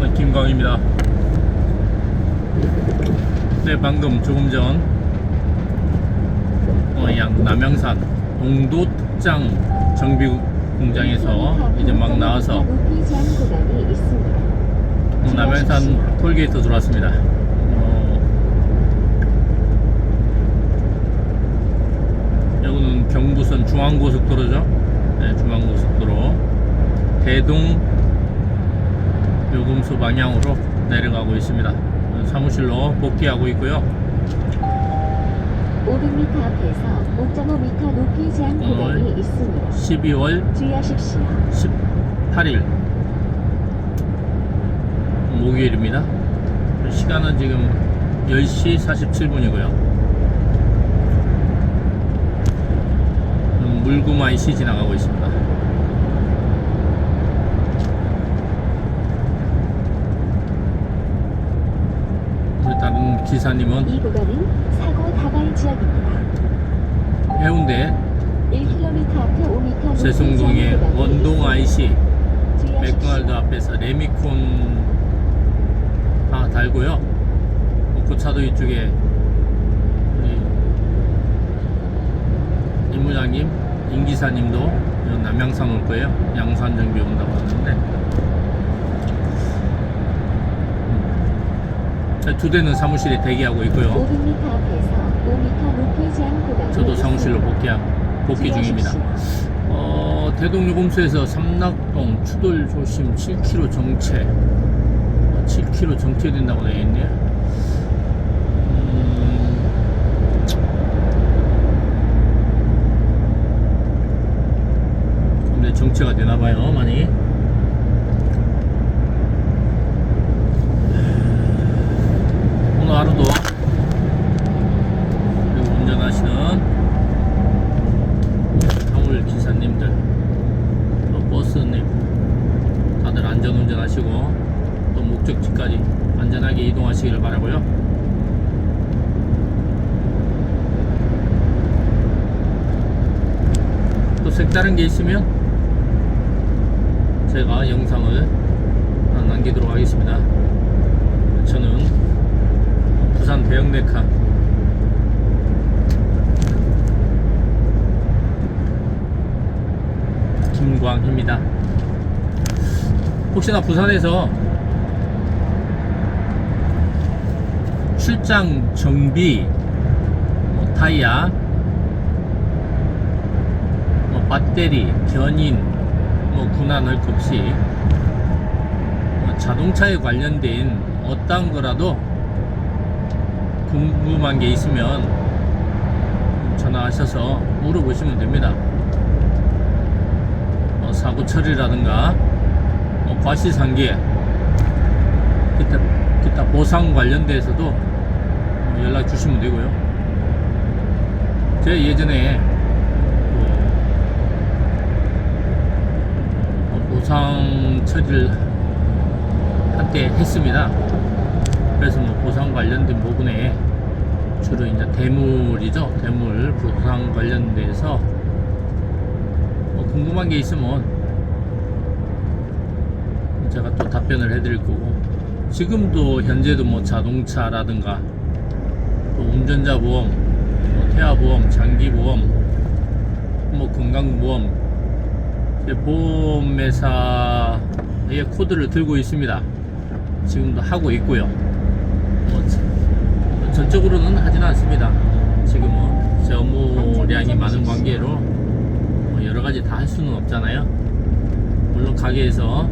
네, 김광입니다. 네, 방금 조금 전 어, 양 남양산 동도 특장 정비 공장에서 이제 막 나와서 어, 남양산 톨게이트 들어왔습니다. 어, 여기는 경부선 중앙고속도로죠. 네, 중앙고속도로 대동 요금소 방향으로 내려가고 있습니다. 어, 사무실로 복귀하고 있고요. 500m 앞에서 5.5m 높이 제한 구간이 있습니다. 12월 주의하십시오. 18일 목요일입니다. 시간은 지금 10시 47분이고요. 물구마이시 지나가고 있습니다. 우리 다른 기사님은 이 구간은 사고 다발 지역입니다. 해운대 1km 앞에 5m 높이 세송동의 원동. IC. 맥도날드 앞에서 레미콘 다 달고요. 그 차도 이쪽에 우리 임무장님, 임기사님도 요 남양산 올 거예요. 양산 정비 온다고 하는데 두 대는 사무실에 대기하고 있고요. 500m 앞에서 5m 높이 제한 구간이 저도 사무실로. 복귀, 복귀 중입니다. 어, 대동요금소에서 삼락동 추돌 조심 7km 정체 어, 7km 정체된다고 되어 있네요. 음, 근데 정체가 되나봐요, 많이. 오늘 하루도. 그리고 운전하시는 화물 기사님들 또 버스님 다들 안전운전 하시고 또 목적지까지 안전하게 이동하시기를 바라고요. 또 색다른 게 있으면 제가 영상을 남기도록 하겠습니다. 저는 부산 대형네카 김광희입니다. 혹시나 부산에서 출장 정비, 뭐 타이야, 뭐 배터리, 견인, 뭐 군한 할것 없이 뭐 자동차에 관련된 어떤 거라도 궁금한 게 있으면 전화하셔서 물어보시면 됩니다. 뭐 사고 처리라든가 뭐 과실상계 기타, 기타 보상 관련돼서도 뭐 연락 주시면 되고요. 제 예전에 그뭐 보상 처리를 한때 했습니다. 그래서 뭐 보상 관련된 부분에 주로 이제 대물이죠. 대물 보상 관련돼서 뭐 궁금한 게 있으면 제가 또 답변을 해드릴 거고 지금도 현재도 뭐 자동차라든가 또 운전자 보험, 뭐 태아 보험, 장기 보험, 뭐 건강 보험 제 보험회사의 코드를 들고 있습니다. 지금도 하고 있고요. 뭐 전- 전적으로는 하진 않습니다. 지금은 제 업무량이 많은 관계로 뭐 여러 가지 다 할 수는 없잖아요. 물론 가게에서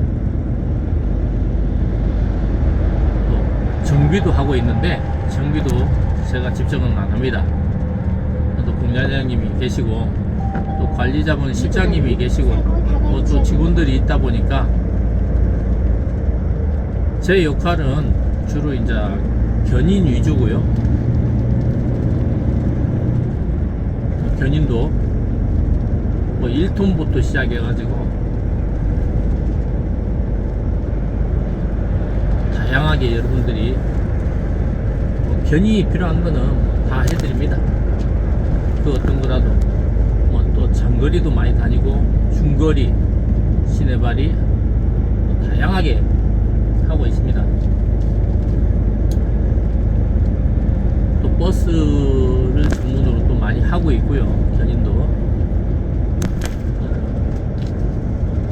또 정비도 하고 있는데 정비도 제가 직접은 안 합니다. 또 공장장님이 계시고 또 관리자분 실장님이 계시고 뭐또 직원들이 있다 보니까 제 역할은 주로 이제 견인 위주고요. 견인도 뭐 1톤부터 시작해 가지고 다양하게 여러분들이 뭐 견인이 필요한 거는 다 해드립니다. 그 어떤 거라도 뭐 또 장거리도 많이 다니고 중거리 시내발이 뭐 다양하게 하고 있습니다. 버스를 전문으로 또 많이 하고 있고요. 견인도.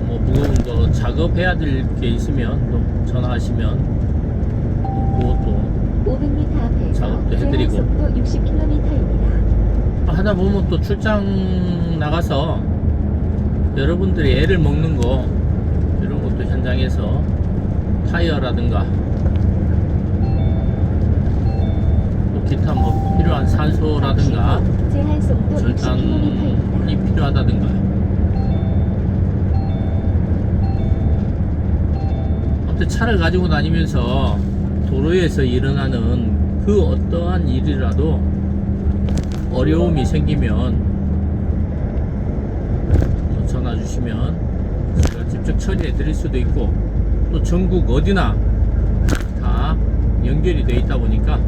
뭐 무거운 거 뭐 작업해야 될 게 있으면 또 전화하시면 그것도 작업도 해드리고 하다 보면 또 출장 나가서 여러분들이 애를 먹는 거 이런 것도 현장에서 타이어라든가 기타 뭐 필요한 산소라든가 절단이 60km입니다. 필요하다든가 아무튼 차를 가지고 다니면서 도로에서 일어나는 그 어떠한 일이라도 어려움이 생기면 뭐 전화 주시면 제가 직접 처리해 드릴 수도 있고 또 전국 어디나 다 연결이 돼 있다 보니까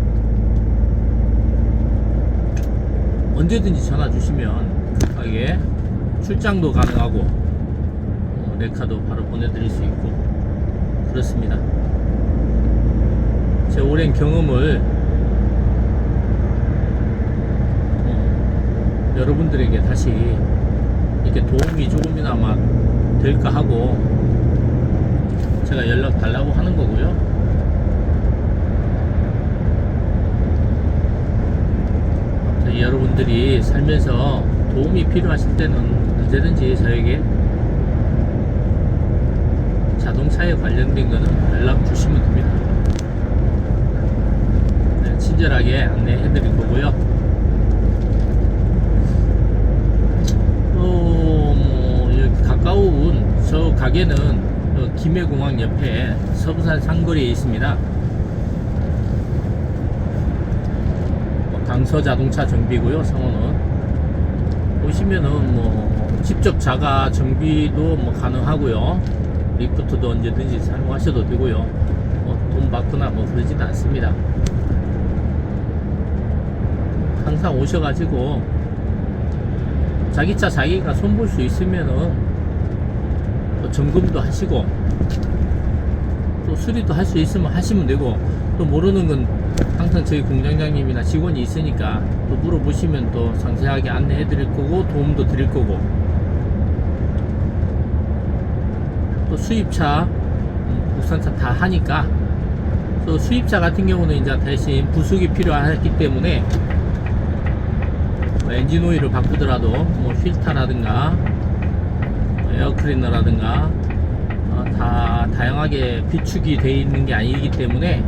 언제든지 전화 주시면 급하게 출장도 가능하고 어, 레카도 바로 보내드릴 수 있고 그렇습니다. 제 오랜 경험을 어, 여러분들에게 다시 이렇게 도움이 조금이나마 될까 하고 제가 연락 달라고 하는 거고요. 저희 여러분들이 살면서 도움이 필요하실 때는 언제든지 저에게 자동차에 관련된 거는 연락 주시면 됩니다. 네, 친절하게 안내해 드릴 거고요. 어, 뭐, 여기 가까운 저 가게는 어, 김해공항 옆에 서부산 상거리에 있습니다. 강서 자동차 정비고요, 성원은. 보시면은 뭐 직접 자가 정비도 뭐 가능하고요. 리프트도 언제든지 사용하셔도 되고요. 뭐 돈 받거나 뭐 그러진 않습니다. 항상 오셔가지고 자기 차 자기가 손볼 수 있으면은 뭐 점검도 하시고 또 수리도 할 수 있으면 하시면 되고 또 모르는 건 항상 저희 공장장님이나 직원이 있으니까 또 물어보시면 또 상세하게 안내해 드릴 거고 도움도 드릴 거고. 또 수입차 음, 국산차 다 하니까. 또 수입차 같은 경우는 이제 대신 부속이 필요하기 때문에 뭐 엔진 오일을 바꾸더라도 뭐 필터라든가 뭐 에어클리너라든가 어, 다 다양하게 비축이 돼 있는 게 아니기 때문에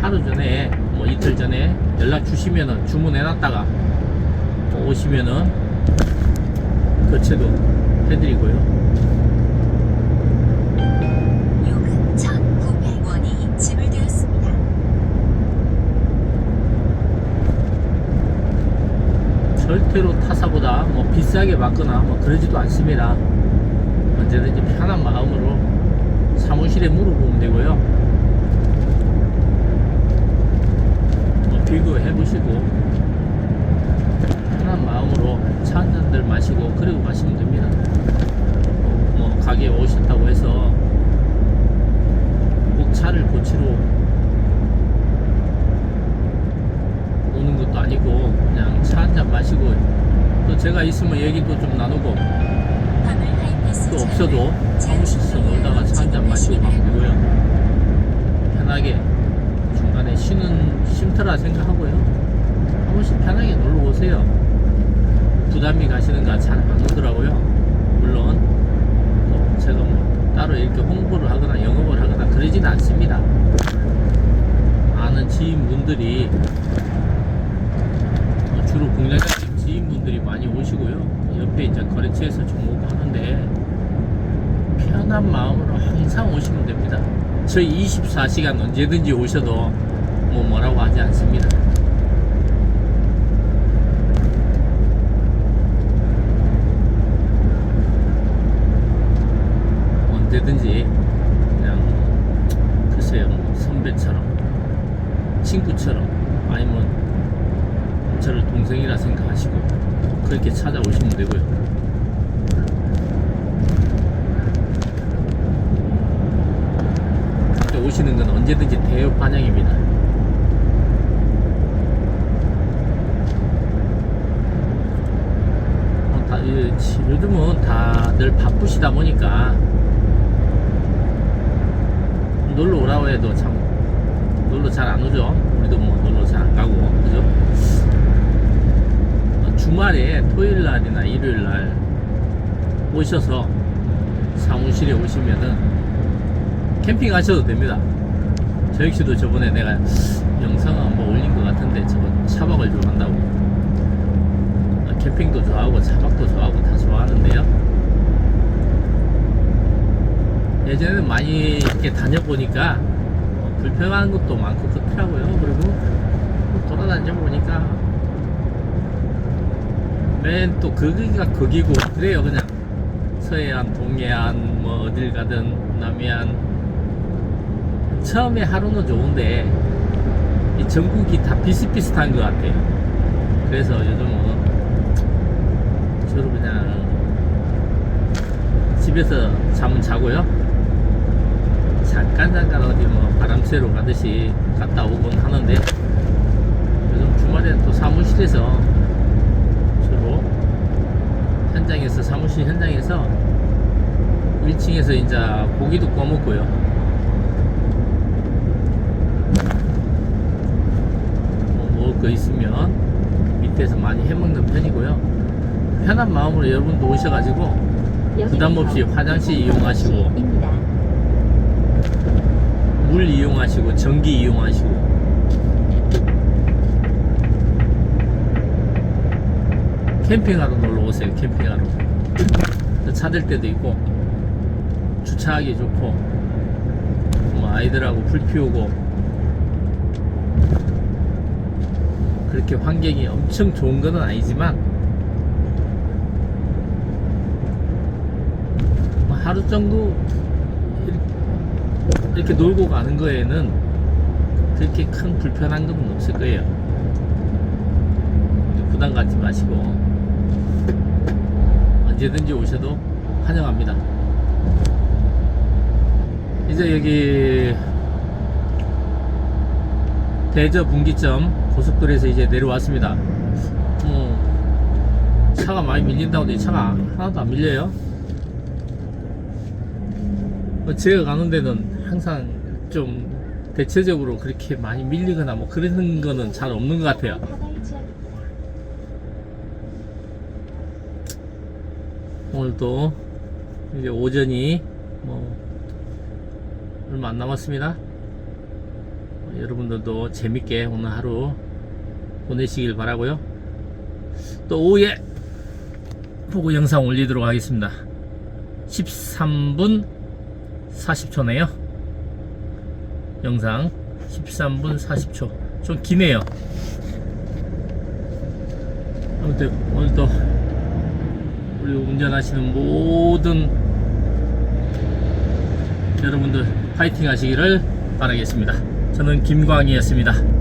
하루 전에 뭐 이틀 전에 연락 주시면은 주문해 놨다가 또 오시면은 교체도 해드리고요. 요금 1,900원이 지불되었습니다. 절대로 타사보다 뭐 비싸게 받거나 뭐 그러지도 않습니다. 언제든지 편한 마음으로 사무실에 물어보면 되고요. 뭐 비교해 보시고 편한 마음으로 차 한 잔들 마시고 그리고 가시면 됩니다. 뭐 가게에 오셨다고 해서 꼭 차를 고치러 오는 것도 아니고 그냥 차 한 잔 마시고 또 제가 있으면 얘기도 좀 나누고 또 없어도 사무실에서 놀다가 차 한잔 마시고 가면 되고요 편하게 중간에 쉬는 쉼터라 생각하고요. 한 번씩 편하게 놀러 오세요. 부담이 가시는가 잘안 오더라고요. 물론 또 제가 뭐 따로 이렇게 홍보를 하거나 영업을 하거나 그러지는 않습니다. 아는 지인분들이 어, 주로 공장장님 지인분들이 많이 오시고요. 옆에 이제 거래처에서 좀 오고 하는데 편한 마음으로 항상 오시면 됩니다. 저희 24시간 언제든지 오셔도 뭐 뭐라고 하지 않습니다. 언제든지 그냥 글쎄요 뭐 선배처럼 친구처럼 아니면 저를 동생이라 생각하시고 그렇게 찾아오시면 되고요. 그때 오시는 건 언제든지 대여 반영입니다. 어, 다, 요즘은 다들 바쁘시다 보니까 놀러 오라고 해도 참 놀러 잘 안 오죠. 우리도 뭐 놀러 잘 안 가고 그죠? 어, 주말에 토요일 날이나 일요일 날 오셔서 사무실에 오시면은 캠핑 하셔도 됩니다. 저 역시도 저번에 내가 영상 한번 올린 것 같은데 저거 차박을 좋아한다고 어, 캠핑도 좋아하고 차박도 좋아하고 다 좋아하는데요. 예전에는 많이 이렇게 다녀보니까 어, 불편한 것도 많고 그렇더라고요. 그리고 돌아다녀 보니까 맨 또 거기가 거기고 그래요 그냥 서해안, 동해안, 뭐 어딜 가든 남해안 처음에 하루는 좋은데 이 전국이 다 비슷비슷한 것 같아요. 그래서 요즘은 주로 그냥 집에서 잠은 자고요. 잠깐 잠깐 어디 뭐 바람 쐬러 가듯이 갔다 오곤 하는데 요즘 주말에 또 사무실에서 주로 현장에서 사무실 현장에서 1층에서 이제 고기도 구워 먹고요. 뭐 먹을 거 있으면 밑에서 많이 해 먹는 편이고요. 편한 마음으로 여러분도 오셔가지고 부담 없이 화장실 이용하시고. 물 이용하시고 전기 이용하시고 캠핑하러 놀러 오세요 캠핑하러 차들 때도 있고 주차하기 좋고 뭐 아이들하고 불 피우고 그렇게 환경이 엄청 좋은 건 아니지만 뭐 하루 정도 이렇게 놀고 가는 거에는 그렇게 큰 불편한 건 없을 거예요. 부담 갖지 마시고 언제든지 오셔도 환영합니다. 이제 여기 대저 분기점 고속도로에서 이제 내려왔습니다. 어, 차가 많이 밀린다고 하는데 차가 하나도 안 밀려요. 어, 제가 가는 데는 항상 좀 대체적으로 그렇게 많이 밀리거나 뭐 그런 거는 잘 없는 것 같아요. 오늘도 이제 오전이 뭐 얼마 안 남았습니다. 어, 여러분들도 재밌게 오늘 하루 보내시길 바라고요. 또 오후에 보고 영상 올리도록 하겠습니다. 13분 40초네요. 영상 13분 40초. 좀 기네요. 아무튼 오늘도 우리 운전하시는 모든 여러분들 파이팅 하시기를 바라겠습니다. 저는 김광희였습니다.